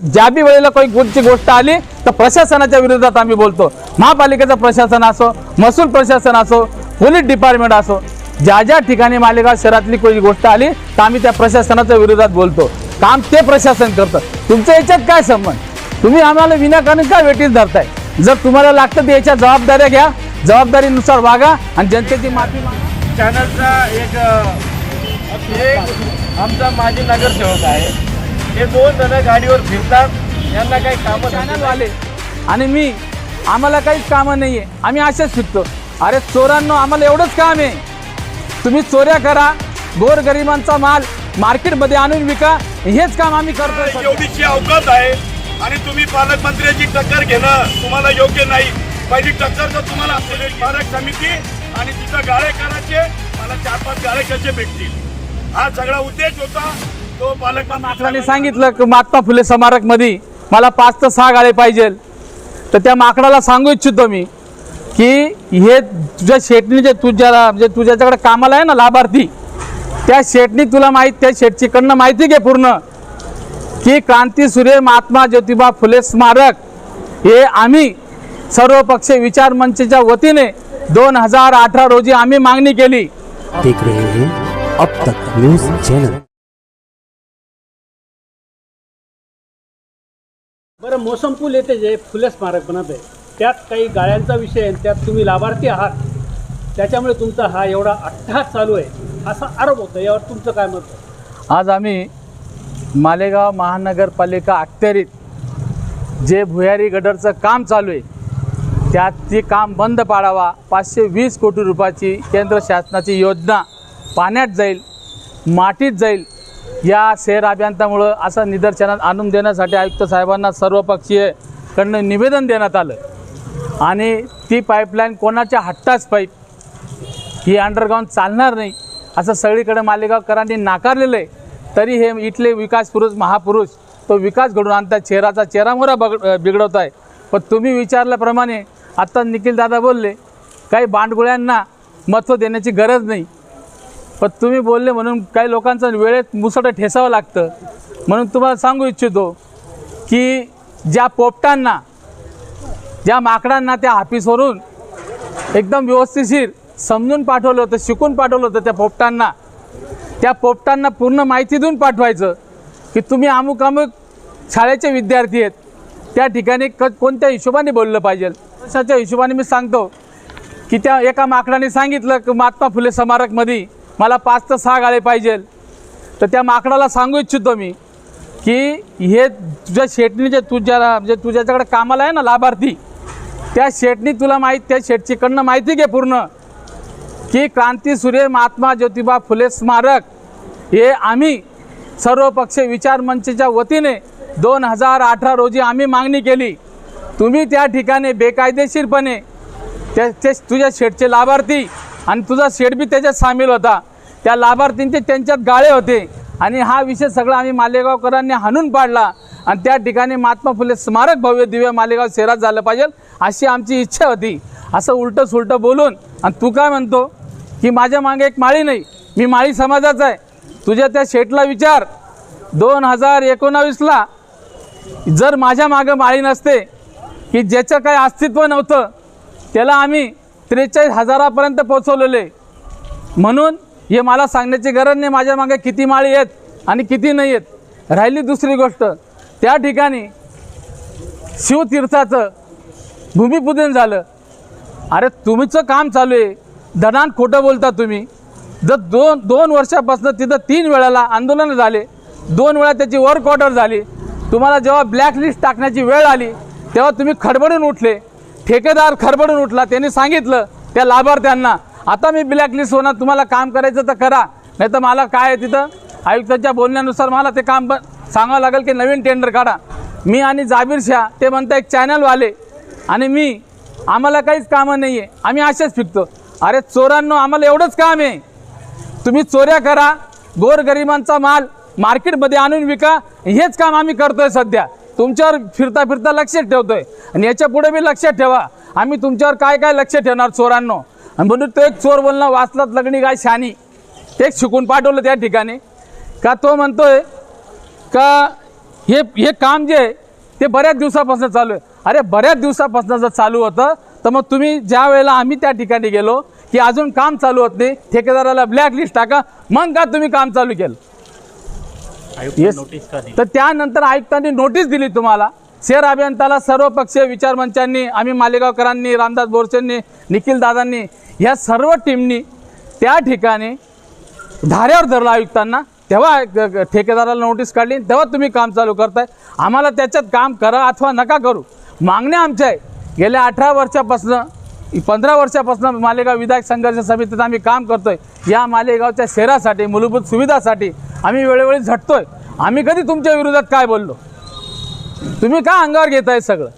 ज्या बी वेळेला काही कोणती गोष्ट आली तर प्रशासनाच्या विरोधात आम्ही बोलतो. महापालिकेचं प्रशासन असो महसूल प्रशासन असो पोलीस डिपार्टमेंट असो ज्या ज्या ठिकाणी मालेगाव शहरातली कोणी गोष्ट आली तर आम्ही त्या प्रशासनाच्या विरोधात बोलतो. काम ते प्रशासन करतं. तुमच्या याच्यात काय संबंध? तुम्ही आम्हाला विनाकारण काय वेटीस धरताय? जर तुम्हाला लागतं तर याच्या जबाबदाऱ्या घ्या जबाबदारीनुसार वागा आणि जनतेची माफी मागा. चॅनलचा एक एक आमचा माजी नगरसेवक आहे. हे दोन जण गाडीवर फिरतात. यांना काही कामं चॅनलवाले. आणि मी आम्हाला काहीच कामं नाही आहे आम्ही असेच शिकतो अरे चोरांनो आम्हाला एवढंच काम आहे. तुम्ही चोऱ्या करा गोरगरिबांचा माल मार्केटमध्ये आणून विका हेच काम आम्ही करतोय. एवढीशी अवकाश आहे आणि तुम्ही पालकमंत्र्याची टक्कर घेणं तुम्हाला योग्य नाही. पहिली टक्कर तर तुम्हाला पालक समिती आणि तिथं गाळे करायचे मला चार पाच गाळे कसे भेटतील. हा सगळा उद्देश होता. माकडाने सांगितलं की महात्मा फुले स्मारकमध्ये मला पाच ते सहा गाळे पाहिजे. तर त्या माकडाला सांगू इच्छितो मी की हे तुझ्या शेटणी जे तुझ्याला म्हणजे तुझ्याच्याकडे कामाला आहे ना लाभार्थी त्या शेटणी तुला माहीत त्या शेटचीकडनं माहिती घे पूर्ण की क्रांती सूर्य महात्मा ज्योतिबा फुले स्मारक हे आम्ही सर्व पक्ष विचार मंचच्या वतीने दोन हजार अठरा रोजी आम्ही मागणी केली. देख रहे हैं अब तक न्यूज चैनल. बरं मोसमपूल येथे जे फुले स्मारक बनत आहे. त्यात काही गाळ्यांचा विषय आहे त्यात तुम्ही लाभार्थी आहात. त्याच्यामुळे तुमचा हा एवढा अट्टहास चालू आहे असा आरोप होतो यावर तुमचं काय मत आहे? आज आम्ही मालेगाव महानगरपालिका अखत्यारीत जे भुयारी गडरचं काम चालू आहे त्यात ते काम बंद पाडावा पाचशे वीस कोटी रुपयाची केंद्र शासनाची योजना पाण्यात जाईल मातीत जाईल या शहर अभियंतामुळं असं निदर्शनात आणून देण्यासाठी आयुक्त साहेबांना सर्वपक्षीयकडनं निवेदन देण्यात आलं. आणि ती पाईपलाईन कोणाच्या हट्टाच पाईप ही अंडरग्राऊंड चालणार नाही. असं सगळीकडे मालेगावकरांनी नाकारलेलं आहे. तरी हे इथले विकास पुरुष महापुरुष तो विकास घडून आणतात चेहराचा चेहरामोरा बग बिघडवत आहे पण तुम्ही विचारल्याप्रमाणे आत्ता निखिलदादा बोलले काही बांडगुळ्यांना महत्त्व देण्याची गरज नाही. पण तुम्ही बोलले म्हणून काही लोकांचं वेळेत मुसटं ठेसावं लागतं. म्हणून तुम्हाला सांगू इच्छितो की ज्या पोपटांना ज्या माकडांना त्या ऑफिसवरून एकदम व्यवस्थितशीर समजून पाठवलं होतं शिकून पाठवलं होतं त्या पोपटांना त्या पोपटांना पूर्ण माहिती देऊन पाठवायचं की तुम्ही अमुक अमुक शाळेचे विद्यार्थी आहेत. त्या ठिकाणी क कोणत्या हिशोबाने बोललं पाहिजे? तशाच्या हिशोबाने मी सांगतो की त्या एका माकडाने सांगितलं की महात्मा फुले स्मारकमध्ये मला पाच तर सहा गाळे पाहिजे. तर त्या माकडाला सांगू इच्छितो मी की हे तुझ्या शेटणी जे तुझ्या म्हणजे तुझ्याच्याकडे कामाला आहे ना लाभार्थी त्या शेटणी तुला माहीत त्या शेटचीकडनं माहिती घे पूर्ण. की क्रांती सूर्य महात्मा ज्योतिबा फुले स्मारक हे आम्ही सर्व पक्ष विचार मंचच्या वतीने दोन हजार अठरा रोजी आम्ही मागणी केली. तुम्ही त्या ठिकाणी बेकायदेशीरपणे त्या ते तुझ्या शेटचे लाभार्थी आणि तुझा शेड बी त्याच्यात सामील होता. त्या लाभार्थींचे त्यांच्यात गाळे होते. आणि हा विषय सगळा आम्ही मालेगावकरांनी हाणून पाडला. आणि त्या ठिकाणी महात्मा फुले स्मारक भव्य दिव्य मालेगाव शहरात झालं पाहिजे अशी आमची इच्छा होती. असं उलटं सुलटं बोलून आणि तू काय म्हणतो? की माझ्या मागे एक माळी नाही मी माळी समाजाचा आहे. तुझ्या त्या शेटला विचार. दोन हजार एकोणावीसला जर माझ्या मागं माळी नसते की ज्याचं काही अस्तित्व नव्हतं त्याला आम्ही त्रेचाळीस हजारापर्यंत पोचवलेले म्हणून हे मला सांगण्याची गरज नाही माझ्या मागे किती माळी आहेत आणि किती नाही आहेत. राहिली दुसरी गोष्ट त्या ठिकाणी शिवतीर्थाचं भूमिपूजन झालं. अरे तुमचं काम चालू आहे. दणान खोटं बोलता तुम्ही. जर दोन दोन वर्षापासून तिथं तीन वेळाला आंदोलनं झाले दोन वेळा त्याची वर्क ऑर्डर झाली तुम्हाला जेव्हा ब्लॅक लिस्ट टाकण्याची वेळ आली तेव्हा तुम्ही खडबडून उठले. ठेकेदार खरबडून उठला त्यांनी सांगितलं त्या लाभार्थ्यांना आता मी ब्लॅक लिस्ट होणार तुम्हाला काम करायचं तर करा नाही तर मला काय आहे तिथं? आयुक्तांच्या बोलण्यानुसार मला ते काम सांगावं लागेल की नवीन टेंडर काढा. मी आणि जाबीर शाह ते म्हणता एक चॅनलवाले आणि मी आम्हाला काहीच कामं नाही आहे आम्ही असेच फिरतो. अरे चोरांनो आम्हाला एवढंच काम आहे. तुम्ही चोऱ्या करा गोरगरिबांचा माल मार्केटमध्ये आणून विका हेच काम आम्ही करतोय सध्या. तुमच्यावर फिरता फिरता लक्षात ठेवतोय. आणि याच्यापुढे बी लक्षात ठेवा. आम्ही तुमच्यावर काय काय लक्ष ठेवणार चोरांनो? आणि म्हणून तो एक चोर बोलणं वाचलात लग्नी काय शानी. ते शिकून पाठवलं त्या ठिकाणी. का तो म्हणतोय का हे हे काम जे आहे ते बऱ्याच दिवसापासून चालू आहे. अरे बऱ्याच दिवसापासून जर चालू होतं तर मग तुम्ही ज्या वेळेला आम्ही त्या ठिकाणी गेलो की अजून काम चालू होत नाही ठेकेदाराला ब्लॅक लिस्ट टाका मग का तुम्ही काम चालू केलं? तर त्यानंतर आयुक्तांनी नोटीस दिली तुम्हाला. शहर अभियंताला सर्व पक्षीय विचार मंचांनी आम्ही मालेगावकरांनी रामदास बोरसेंनी निखिल दादांनी या सर्व टीमनी त्या ठिकाणी धाऱ्यावर धरलं आयुक्तांना. तेव्हा ठेकेदाराला नोटीस काढली तेव्हा तुम्ही काम चालू करताय. आम्हाला त्याच्यात काम करा अथवा नका करू. मागण्या आमच्या आहे गेल्या अठरा वर्षापासून पंधरा वर्षापासून मालेगाव विधायक संघर्ष समितीत आम्ही काम करतोय. या मालेगावच्या शहरासाठी मूलभूत सुविधासाठी आम्ही वेळोवेळी झटतोय. आम्ही कधी तुमच्या विरोधात काय बोललो? तुम्ही का अंगावर घेताय सगळं?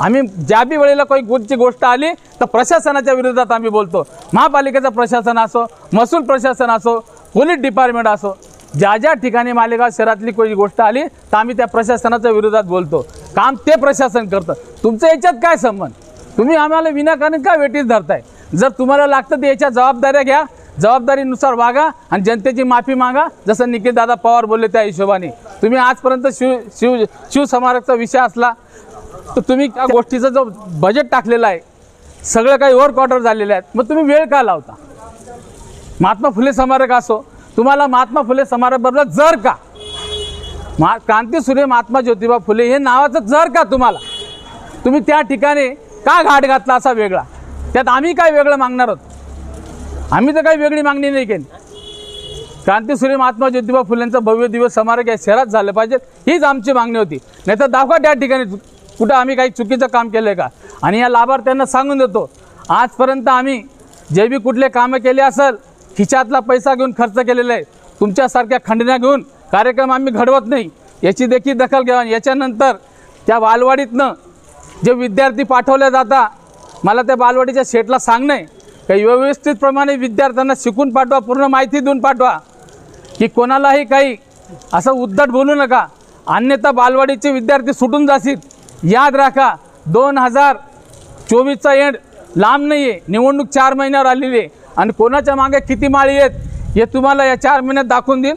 आम्ही ज्या बी वेळेला काही कोणची गोष्ट आली तर प्रशासनाच्या विरोधात आम्ही बोलतो. महापालिकेचं प्रशासन असो महसूल प्रशासन असो पोलीस डिपार्टमेंट असो ज्या ज्या ठिकाणी मालेगाव शहरातली कोणी गोष्ट आली तर आम्ही त्या प्रशासनाच्या विरोधात बोलतो. काम ते प्रशासन करतं. तुमचं याच्यात काय संबंध? तुम्ही आम्हाला विनाकारण का वेटीस धरताय? जर तुम्हाला लागतं तर याच्या जबाबदाऱ्या घ्या. जबाबदारीनुसार वागा आणि जनतेची माफी मागा. जसं निखिल दादा पवार बोलले त्या हिशोबाने. तुम्ही आजपर्यंत शिव शिव शिवसमारकचा विषय असला तर तुम्ही त्या गोष्टीचा जो बजेट टाकलेला आहे सगळं काही वर्क ऑर्डर झालेले आहेत मग तुम्ही वेळ का लावता? महात्मा फुले स्मारक असो तुम्हाला महात्मा फुले स्मारकबरोबर जर का मा क्रांतीसूर्य महात्मा ज्योतिबा फुले हे नावाचं जर का तुम्हाला तुम्ही त्या ठिकाणी का घाट घातला असा वेगळा? त्यात आम्ही काय वेगळं मागणार आहोत? आम्ही तर काही वेगळी मागणी नाही केली. क्रांतीसूर्य महात्मा ज्योतिबा फुलेंचा भव्य दिवस समारोह या शहरात झालं पाहिजे हीच आमची मागणी होती. नाही तर दाखवा त्या ठिकाणी कुठं आम्ही काही चुकीचं काम केलं आहे का? आणि या लाभार्थ्यांना सांगून देतो आजपर्यंत आम्ही जे बी कुठले कामं केले असेल खिशातला पैसा घेऊन खर्च केलेला आहे तुमच्यासारख्या खंडण्या घेऊन कार्यक्रम आम्ही घडवत नाही याची देखील दखल घ्या. याच्यानंतर त्या वालवाडीतनं जे विद्यार्थी पाठवले जाता मला त्या बालवाडीच्या शेटला सांगणे काही व्यवस्थितप्रमाणे विद्यार्थ्यांना शिकून पाठवा पूर्ण माहिती देऊन पाठवा. की कोणालाही काही असं उद्धट बोलू नका. अन्यथा बालवाडीचे विद्यार्थी सुटून जातील. याद राखा दोन हजार चोवीसचा एंड लांब नाही आहे निवडणूक चार महिन्यावर आलेली आहे. आणि कोणाच्या मागे किती माळी आहेत हे तुम्हाला या चार महिन्यात दाखवून देईल